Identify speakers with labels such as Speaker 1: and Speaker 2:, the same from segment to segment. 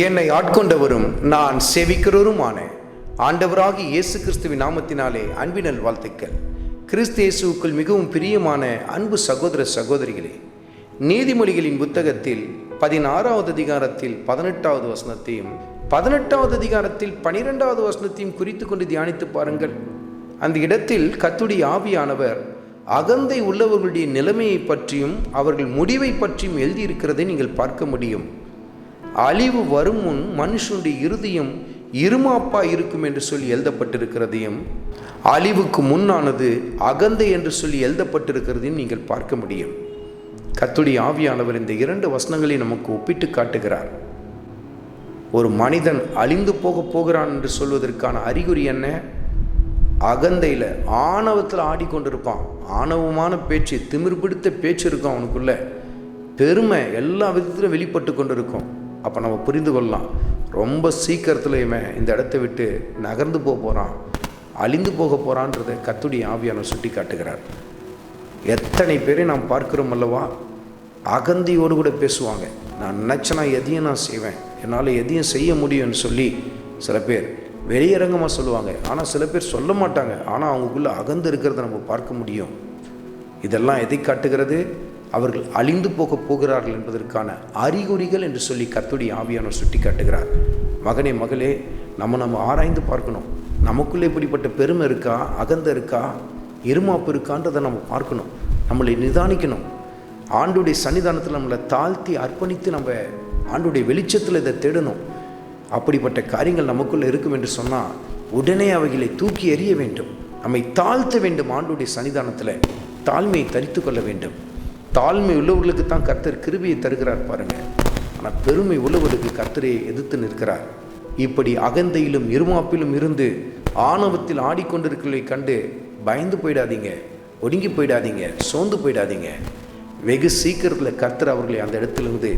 Speaker 1: என்னை ஆட்கொண்டவரும் நான் சேவிக்கிறவருமான ஆண்டவராகி இயேசு கிறிஸ்துவின் நாமத்தினாலே அன்பினல் வாழ்த்துக்கள். கிறிஸ்து இயேசுவுக்குள் மிகவும் பிரியமான அன்பு சகோதர சகோதரிகளே நீதிமொழிகளின் புத்தகத்தில் பதினாறாவது அதிகாரத்தில் பதினெட்டாவது வசனத்தையும் பதினெட்டாவது அதிகாரத்தில் பனிரெண்டாவது வசனத்தையும் குறித்து கொண்டு தியானித்து பாருங்கள். அந்த இடத்தில் கத்துடைய ஆவியானவர் அகந்தை உள்ளவர்களுடைய நிலைமையை பற்றியும் அவர்கள் முடிவை பற்றியும் எழுதியிருக்கிறதை நீங்கள் பார்க்க முடியும். அழிவு வரும் முன் மனுஷனுடைய இருதயம் இருமாப்பா இருக்கும் என்று சொல்லி எழுதப்பட்டிருக்கிறதையும் அழிவுக்கு முன்னானது அகந்தை என்று சொல்லி எழுதப்பட்டிருக்கிறதையும் நீங்கள் பார்க்க முடியும். கத்துடைய ஆவியானவர் இந்த இரண்டு வசனங்களை நமக்கு ஒப்பிட்டு காட்டுகிறார். ஒரு மனிதன் அழிந்து போக போகிறான் என்று சொல்வதற்கான அறிகுறி என்ன? அகந்தையில் ஆணவத்தில் ஆடிக்கொண்டிருப்பான். ஆணவமான பேச்சு திமிர் பிடித்த பேச்சு இருக்கும் அவனுக்குள்ள. பெருமை எல்லா விதத்திலும் வெளிப்பட்டு கொண்டிருக்கும். அப்போ நம்ம புரிந்து கொள்ளலாம். ரொம்ப சீக்கிரத்தில் இவன் இந்த இடத்த விட்டு நகர்ந்து போக போகிறான் அழிந்து போக போகிறான்றதை கத்துடைய ஆவியான சுட்டி காட்டுகிறார். எத்தனை பேரை நாம் பார்க்கிறோம் அல்லவா? அகந்தியோடு கூட பேசுவாங்க. நான் நினச்சனா எதையும் நான் செய்வேன். என்னால் எதையும் செய்ய முடியும்னு சொல்லி சில பேர் வெளியரங்கமாக சொல்லுவாங்க. ஆனால் சில பேர் சொல்ல மாட்டாங்க. ஆனால் அவங்களுக்குள்ளே அகந்து இருக்கிறத நம்ம பார்க்க முடியும். இதெல்லாம் எதை காட்டுகிறது? அவர்கள் அழிந்து போக போகிறார்கள் என்பதற்கான அறிகுறிகள் என்று சொல்லி கத்துடைய ஆவியானவர் சுட்டி காட்டுகிறார் மகனே மகளே நம்ம நம்ம ஆராய்ந்து பார்க்கணும். நமக்குள்ளே இப்படிப்பட்ட பெருமை இருக்கா? அகந்த இருக்கா? இருமாப்பு இருக்கான்றதை நம்ம பார்க்கணும். நம்மளை நிதானிக்கணும். ஆண்டுடைய சன்னிதானத்தில் நம்மளை தாழ்த்தி அர்ப்பணித்து நம்ம ஆண்டுடைய வெளிச்சத்தில் இதை தேடணும். அப்படிப்பட்ட காரியங்கள் நமக்குள்ளே இருக்கும் என்று சொன்னால் உடனே அவைகளை தூக்கி எறிய வேண்டும். நம்மை தாழ்த்த வேண்டும் ஆண்டுடைய சன்னிதானத்தில். தாழ்மையை தரித்து கொள்ள வேண்டும். தாழ்மை உள்ளவர்களுக்கு தான் கர்த்தர் கிருபியை தருகிறார் பாருங்கள் ஆனால் பெருமை உள்ளவர்களுக்கு கர்த்தரையை எதிர்த்து நிற்கிறார். இப்படி அகந்தையிலும் இருமாப்பிலும் இருந்து ஆணவத்தில் ஆடிக்கொண்டிருக்கிறதை கண்டு பயந்து போயிடாதீங்க ஒடுங்கி போயிடாதீங்க சோர்ந்து போயிடாதீங்க. வெகு சீக்கிரத்தில் கர்த்தர் அவர்களை அந்த இடத்திலிருந்து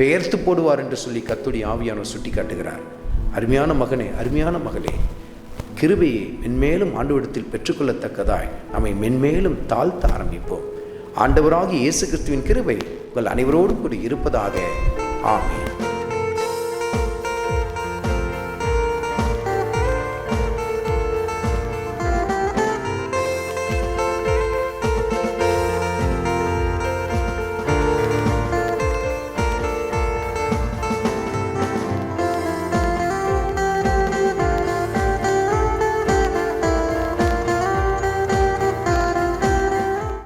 Speaker 1: பெயர்த்து போடுவார் என்று சொல்லி கத்துடைய ஆவியானவர் சுட்டி காட்டுகிறார் அருமையான மகனே அருமையான மகளே கிருபையை மென்மேலும் ஆண்டவரிடத்தில் பெற்றுக்கொள்ளத்தக்கதாய் நம்மை மென்மேலும் தாழ்த்த ஆரம்பிப்போம். ஆண்டவராகிய இயேசு கிறிஸ்துவின் கிருபை உங்கள் அனைவரோடும் கூட இருப்பதாக. ஆமேன்.